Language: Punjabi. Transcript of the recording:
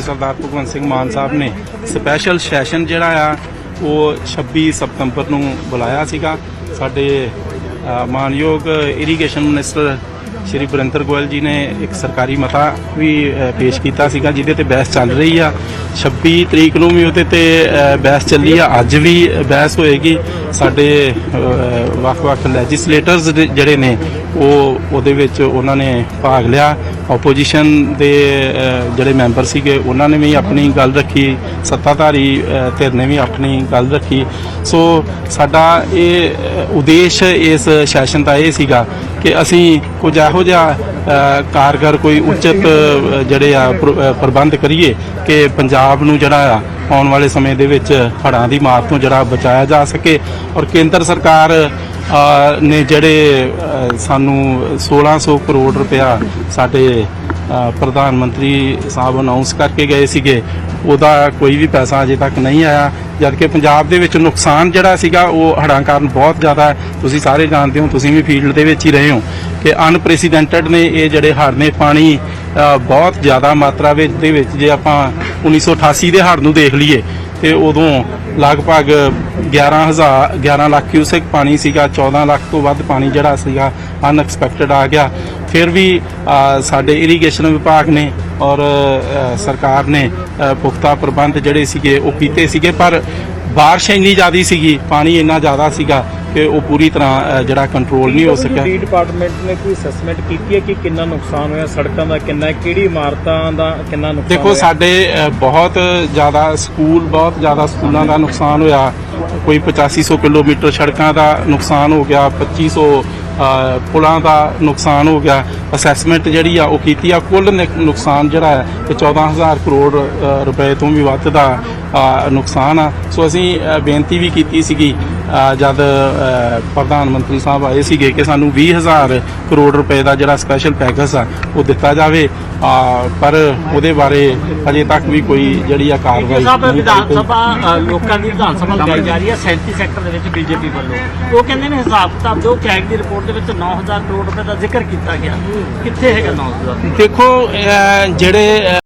ਸਰਦਾਰ ਭਗਵੰਤ ਸਿੰਘ ਮਾਨ ਸਾਹਿਬ ਨੇ ਸਪੈਸ਼ਲ ਸੈਸ਼ਨ ਜਿਹੜਾ ਆ, ਉਹ 26 ਸਤੰਬਰ ਨੂੰ ਬੁਲਾਇਆ ਸੀਗਾ। ਸਾਡੇ ਮਾਨਯੋਗ ਇਰੀਗੇਸ਼ਨ ਮਿਨਿਸਟਰ ਸ਼੍ਰੀ ਬਰਿੰਦਰ ਗੋਇਲ ਜੀ ਨੇ ਇੱਕ ਸਰਕਾਰੀ ਮਤਾ ਵੀ ਪੇਸ਼ ਕੀਤਾ ਸੀਗਾ, ਜਿਹਦੇ ਤੇ ਬਹਿਸ ਚੱਲ ਰਹੀ ਆ। 26 ਤਰੀਕ ਨੂੰ ਵੀ ਉਹਦੇ ਤੇ ਬਹਿਸ ਚੱਲੀ ਆ। ਅੱਜ ਵੀ ਬਹਿਸ ਹੋਏਗੀ। ਸਾਡੇ ਵੱਖ-ਵੱਖ ਲੈਜਿਸਲੇਟਰਸ ਜਿਹੜੇ ਨੇ, ਉਹ ਉਹਦੇ ਵਿੱਚ ਉਹਨਾਂ ਨੇ ਭਾਗ ਲਿਆ। ਆਪੋਜੀਸ਼ਨ ਦੇ ਜਿਹੜੇ ਮੈਂਬਰ ਸੀਗੇ, ਉਹਨਾਂ ਨੇ ਵੀ ਆਪਣੀ ਗੱਲ ਰੱਖੀ। ਸੱਤਾਧਾਰੀ ਧਿਰ ਨੇ ਵੀ ਆਪਣੀ ਗੱਲ ਰੱਖੀ। ਸੋ ਸਾਡਾ ਇਹ ਉਦੇਸ਼ ਇਸ ਸੈਸ਼ਨ ਦਾ ਇਹ ਸੀਗਾ ਕਿ ਅਸੀਂ ਕੁਝ ਇਹੋ ਜਿਹਾ ਕਾਰਗਰ ਕੋਈ ਉਚਿਤ ਜਿਹੜੇ ਆ, ਪ੍ਰ- ਪ੍ਰਬੰਧ ਕਰੀਏ ਕਿ ਪੰਜਾਬ ਨੂੰ ਜਿਹੜਾ ਆ, ਆਉਣ ਵਾਲੇ ਸਮੇਂ ਦੇ ਵਿੱਚ ਹੜ੍ਹਾਂ ਦੀ ਮਾਰ ਤੋਂ ਜਿਹੜਾ ਬਚਾਇਆ ਜਾ ਸਕੇ। ਔਰ ਕੇਂਦਰ ਸਰਕਾਰ ਨੇ ਜਿਹੜੇ ਅ, ਸਾਨੂੰ 1600 ਕਰੋੜ ਰੁਪਇਆ ਸਾਡੇ ਪ੍ਰਧਾਨ ਮੰਤਰੀ ਸਾਹਿਬ ਅਨਾਉਂਸ ਕਰਕੇ ਗਏ ਸੀਗੇ। ਉਹਦਾ ਕੋਈ ਵੀ ਪੈਸਾ ਅਜੇ ਤੱਕ ਨਹੀਂ ਆਇਆ। ਜਦਕਿ ਪੰਜਾਬ ਦੇ ਵਿੱਚ ਨੁਕਸਾਨ ਜਿਹੜਾ ਸੀਗਾ ਉਹ ਹੜ੍ਹਾਂ ਕਾਰਨ ਬਹੁਤ ਜ਼ਿਆਦਾ ਹੈ। ਤੁਸੀਂ ਸਾਰੇ ਜਾਣਦੇ ਹੋ ਤੁਸੀਂ ਵੀ ਫੀਲਡ ਦੇ ਵਿੱਚ ਹੀ ਰਹੇ ਹੋ ਕਿ ਅਨਪ੍ਰੈਸੀਡੈਂਟਡ ਨੇ ਇਹ ਜਿਹੜੇ ਹੜ੍ਹ ਨੇ ਪਾਣੀ ਬਹੁਤ ਜ਼ਿਆਦਾ ਮਾਤਰਾ ਵਿੱਚ ਦੇ ਵਿੱਚ ਜੇ ਆਪਾਂ 1988 ਦੇ ਹੜ੍ਹ ਨੂੰ ਦੇਖ ਲਈਏ ਤੇ ਉਦੋਂ ਲਗਭਗ 11000 11 ਲੱਖ ਕਿਊਸੈਕ ਪਾਣੀ ਸੀਗਾ 14 ਲੱਖ ਤੋਂ ਵੱਧ ਪਾਣੀ ਜਿਹੜਾ ਸੀਗਾ ਅਨਐਕਸਪੈਕਟਡ ਆ ਗਿਆ। ਫਿਰ ਵੀ ਸਾਡੇ ਇਰੀਗੇਸ਼ਨ ਵਿਭਾਗ ਨੇ ਔਰ ਸਰਕਾਰ ਨੇ ਪੁਖਤਾ ਪ੍ਰਬੰਧ ਜਿਹੜੇ ਸੀਗੇ, ਉਹ ਕੀਤੇ ਸੀਗੇ, ਪਰ ਬਾਰਿਸ਼ ਇੰਨੀ ਜ਼ਿਆਦੀ ਸੀਗੀ, ਪਾਣੀ ਇੰਨਾ ਜ਼ਿਆਦਾ ਸੀਗਾ ਕਿ ਉਹ ਪੂਰੀ ਤਰ੍ਹਾਂ ਅ, ਜਿਹੜਾ ਕੰਟਰੋਲ ਨਹੀਂ ਹੋ ਸਕਿਆ ਡੀ ਡਿਪਾਰਟਮੈਂਟ ਨੇ ਕੋਈ ਅਸੈਸਮੈਂਟ ਕੀਤੀ ਹੈ ਕਿ ਕਿੰਨਾ ਨੁਕਸਾਨ ਹੋਇਆ ਸੜਕਾਂ ਦਾ ਕਿੰਨਾ ਹੈ, ਕਿਹੜੀ ਇਮਾਰਤਾਂ ਦਾ ਕਿੰਨਾ ਨੁਕਸਾਨ ਦੇਖੋ ਹੋਇਆ? ਸਾਡੇ ਅ, ਬਹੁਤ ਜ਼ਿਆਦਾ ਸਕੂਲ ਬਹੁਤ ਜ਼ਿਆਦਾ ਸਕੂਲਾਂ ਦਾ ਨੁਕਸਾਨ ਹੋਇਆ ਕੋਈ 8500 ਕਿਲੋਮੀਟਰ ਸੜਕਾਂ ਦਾ ਨੁਕਸਾਨ ਹੋ ਗਿਆ 2500 ਅ, ਪੁਲਾਂ ਦਾ ਨੁਕਸਾਨ ਹੋ ਗਿਆ ਅਸੈਸਮੈਂਟ ਜਿਹੜੀ ਆ ਉਹ ਕੀਤੀ ਆ ਕੁੱਲ ਨਿਕ- ਨੁਕਸਾਨ ਜਿਹੜਾ ਹੈ ਤੇ 14000 ਕਰੋੜ ਰੁਪਏ ਤੋਂ ਵੀ ਵੱਧ ਦਾ ਨੁਕਸਾਨ ਆ। ਸੋ ਅਸੀਂ ਬੇਨਤੀ ਵੀ ਕੀਤੀ ਸੀਗੀ ਜਦ ਪ੍ਰਧਾਨ ਮੰਤਰੀ ਸਾਹਿਬ ਆਏ ਸੀਗੇ ਕਿ ਸਾਨੂੰ 20000 ਕਰੋੜ ਰੁਪਏ ਦਾ ਜਿਹੜਾ ਸਪੈਸ਼ਲ ਪੈਕੇਜ ਆ ਉਹ ਦਿੱਤਾ ਜਾਵੇ। ਪਰ ਉਹਦੇ ਬਾਰੇ ਅਜੇ ਤੱਕ ਵੀ ਕੋਈ ਜਿਹੜੀ ਆ ਕਾਰਵਾਈ ਸਾਹਿਬ ਵਿਧਾਨ। ਸਭਾ ਲੋਕਾਂ ਦੀ ਵਿਧਾਨ ਸਭਾ ਲਗਾਈ ਜਾ ਰਹੀ ਹੈ 37 ਸੈਕਟਰ ਦੇ ਵਿੱਚ ਬੀਜੇਪੀ ਵੱਲੋਂ। ਉਹ ਕਹਿੰਦੇ ਨੇ ਹਿਸਾਬ ਕਿਤਾਬ ਜੋ ਕੈਗ ਦੀ ਰਿਪੋਰਟ ਦੇ ਵਿੱਚ 9000 ਕਰੋੜ ਰੁਪਏ ਦਾ ਜ਼ਿਕਰ ਕੀਤਾ ਗਿਆ। ਕਿੱਥੇ ਹੈਗਾ 9000 ਦੇਖੋ, ਅਹ, ਜਿਹੜੇ, ਅਹ